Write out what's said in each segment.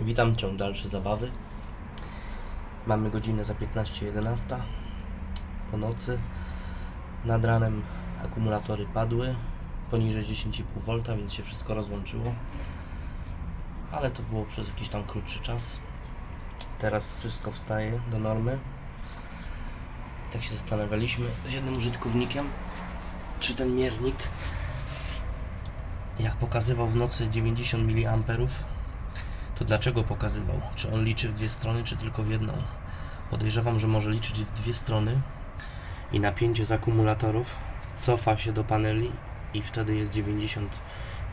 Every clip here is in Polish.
Witam ciąg dalszy zabawy. Mamy godzinę za 15.11 po nocy. Nad ranem akumulatory padły poniżej 10,5 V, więc się wszystko rozłączyło. Ale to było przez jakiś tam krótszy czas. Teraz wszystko wstaje do normy. Tak się zastanawialiśmy z jednym użytkownikiem, czy ten miernik, jak pokazywał w nocy 90 mA, to dlaczego pokazywał? Czy on liczy w dwie strony, czy tylko w jedną? Podejrzewam, że może liczyć w dwie strony i napięcie z akumulatorów cofa się do paneli i wtedy jest 90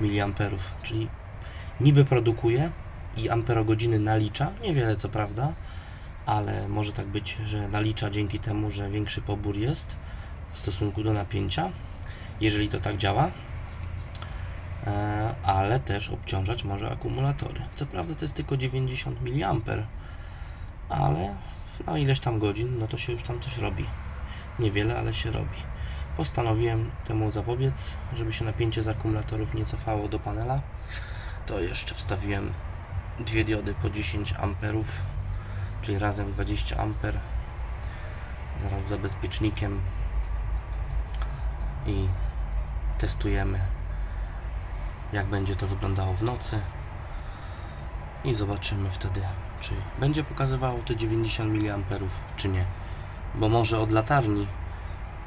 mA, czyli niby produkuje i amperogodziny nalicza, niewiele co prawda, ale może tak być, że nalicza dzięki temu, że większy pobór jest w stosunku do napięcia, jeżeli to tak działa, ale też obciążać może akumulatory. Co prawda to jest tylko 90 mA, ale na ileś tam godzin, no to się już tam coś robi. Niewiele, ale się robi. Postanowiłem temu zapobiec, żeby się napięcie z akumulatorów nie cofało do panela. To jeszcze wstawiłem dwie diody po 10 amperów, czyli razem 20 amper. Zaraz za bezpiecznikiem i testujemy jak będzie to wyglądało w nocy i zobaczymy wtedy, czy będzie pokazywało te 90 mA, czy nie. Bo może od latarni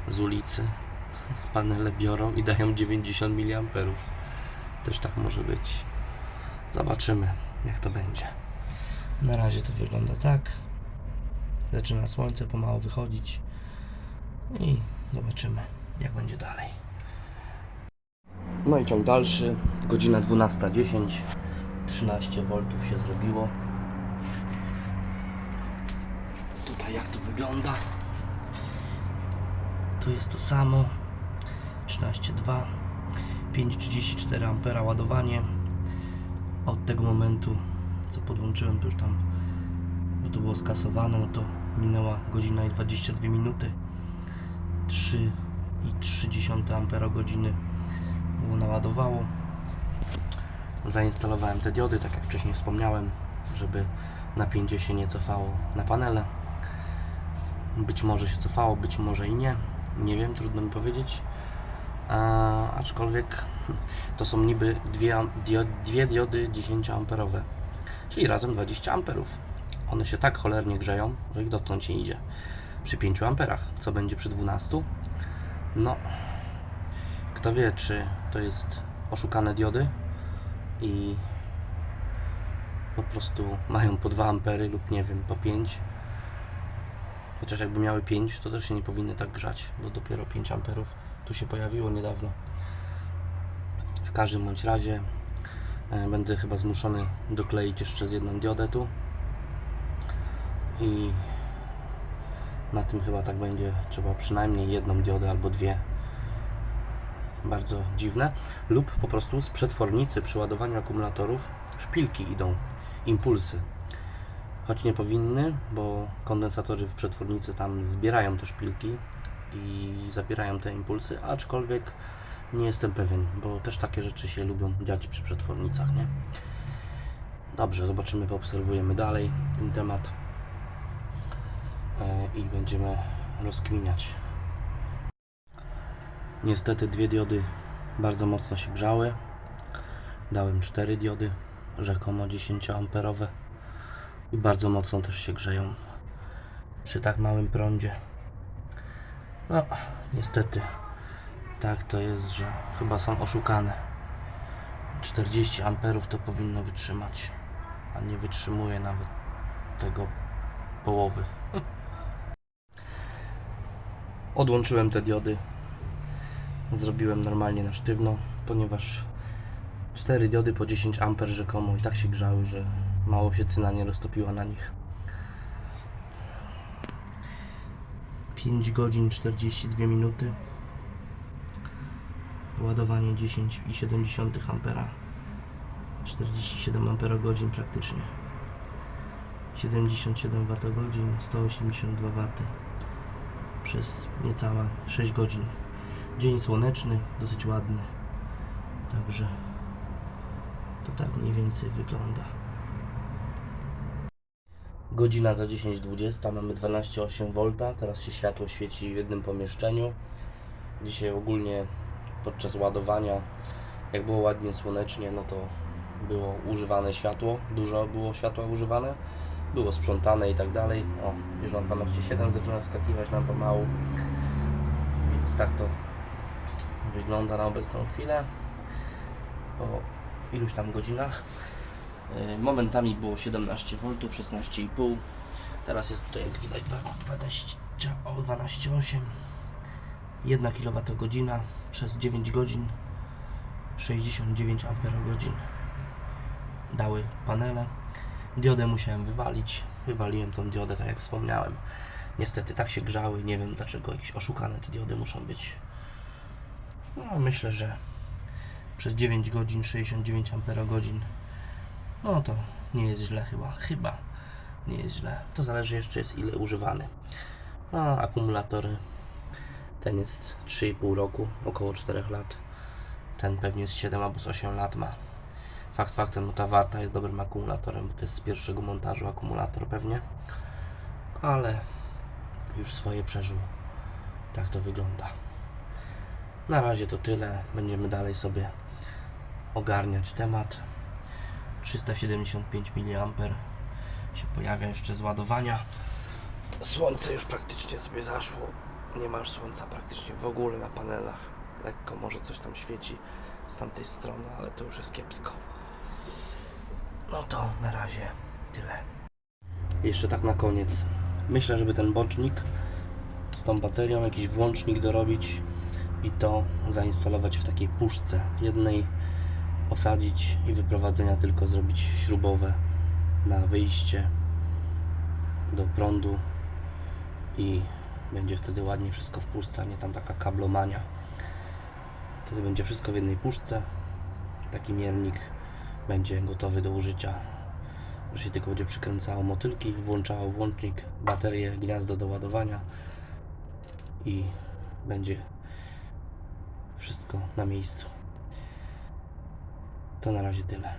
z ulicy panele biorą i dają 90 mA. Też tak może być. Zobaczymy, jak to będzie. Na razie to wygląda tak. Zaczyna słońce pomału wychodzić i zobaczymy, jak będzie dalej. No i ciąg dalszy, godzina 12.10, 13 V się zrobiło. Tutaj jak to wygląda? Tu jest to samo, 13.2, 5,34 ampera ładowanie. Od tego momentu, co podłączyłem, to już tam, bo to było skasowane, no to minęła godzina i 22 minuty. 3,3 ampera godziny było naładowało. Zainstalowałem te diody, tak jak wcześniej wspomniałem, żeby napięcie się nie cofało na panele. Być może się cofało, być może i nie. Nie wiem, trudno mi powiedzieć. A, aczkolwiek to są niby dwie, am- dio, dwie diody 10 amperowe, czyli razem 20 amperów. One się tak cholernie grzeją, że ich dotąd nie idzie. Przy 5 amperach, co będzie przy 12? No, kto wie, czy to jest oszukane diody i po prostu mają po 2 ampery lub nie wiem, po 5. Chociaż jakby miały 5, to też się nie powinny tak grzać, bo dopiero 5 amperów tu się pojawiło niedawno. W każdym bądź razie e, będę chyba zmuszony dokleić jeszcze z jedną diodę tu i na tym chyba tak będzie trzeba przynajmniej jedną diodę albo dwie bardzo dziwne, lub po prostu z przetwornicy przy ładowaniu akumulatorów szpilki idą, impulsy. Choć nie powinny, bo kondensatory w przetwornicy tam zbierają te szpilki i zabierają te impulsy, aczkolwiek nie jestem pewien, bo też takie rzeczy się lubią dziać przy przetwornicach, nie? Dobrze, zobaczymy, poobserwujemy dalej ten temat e, i będziemy rozkminiać. Niestety dwie diody bardzo mocno się grzały. Dałem cztery diody, rzekomo 10 amperowe i bardzo mocno też się grzeją przy tak małym prądzie. No, niestety tak to jest, że chyba są oszukane. 40 amperów to powinno wytrzymać, a nie wytrzymuje nawet tego połowy. Odłączyłem te diody zrobiłem normalnie na sztywno, ponieważ 4 diody po 10 amper rzekomo i tak się grzały, że mało się cyna nie roztopiła na nich. 5 godzin 42 minuty. Ładowanie 10,7 ampera. 47 ampera godzin praktycznie. 77 Wh, 182 W przez niecałe 6 godzin. Dzień słoneczny, dosyć ładny. Także to tak mniej więcej wygląda. Godzina za 10.20, mamy 12,8 V. Teraz się światło świeci w jednym pomieszczeniu. Dzisiaj ogólnie podczas ładowania, jak było ładnie słonecznie, no to było używane światło, dużo było światła używane, było sprzątane i tak dalej. O, już na 12.7 zaczyna skakiwać nam pomału, więc tak to wygląda na obecną chwilę. Po iluś tam godzinach. Yy, Momentami było 17 V, 16,5. Teraz jest tutaj, jak widać, 20, o 12,8. 1 kWh przez 9 godzin 69 Ah dały panele. Diodę musiałem wywalić. Wywaliłem tą diodę, tak jak wspomniałem. Niestety tak się grzały. Nie wiem dlaczego jakieś oszukane te diody muszą być. No, myślę, że przez 9 godzin 69 Ah no to nie jest źle chyba. Chyba nie jest źle. To zależy jeszcze jest ile używany. A akumulatory ten jest 3,5 roku, około 4 lat. Ten pewnie jest 7 albo z 8 lat ma. Fakt faktem, no ta warta jest dobrym akumulatorem, bo to jest z pierwszego montażu akumulator pewnie. Ale już swoje przeżył. Tak to wygląda. Na razie to tyle. Będziemy dalej sobie ogarniać temat. 375 mA się pojawia jeszcze z ładowania. Słońce już praktycznie sobie zaszło. Nie masz słońca praktycznie w ogóle na panelach. Lekko może coś tam świeci z tamtej strony, ale to już jest kiepsko. No to na razie tyle. Jeszcze tak na koniec. Myślę, żeby ten bocznik z tą baterią, jakiś włącznik dorobić i to zainstalować w takiej puszce jednej, osadzić i wyprowadzenia tylko zrobić śrubowe na wyjście do prądu i będzie wtedy ładnie wszystko w puszce, a nie tam taka kablomania. Wtedy będzie wszystko w jednej puszce. Taki miernik będzie gotowy do użycia. Że się tylko będzie przykręcało motylki, włączało włącznik, baterię, gniazdo do ładowania i będzie wszystko na miejscu. To na razie tyle.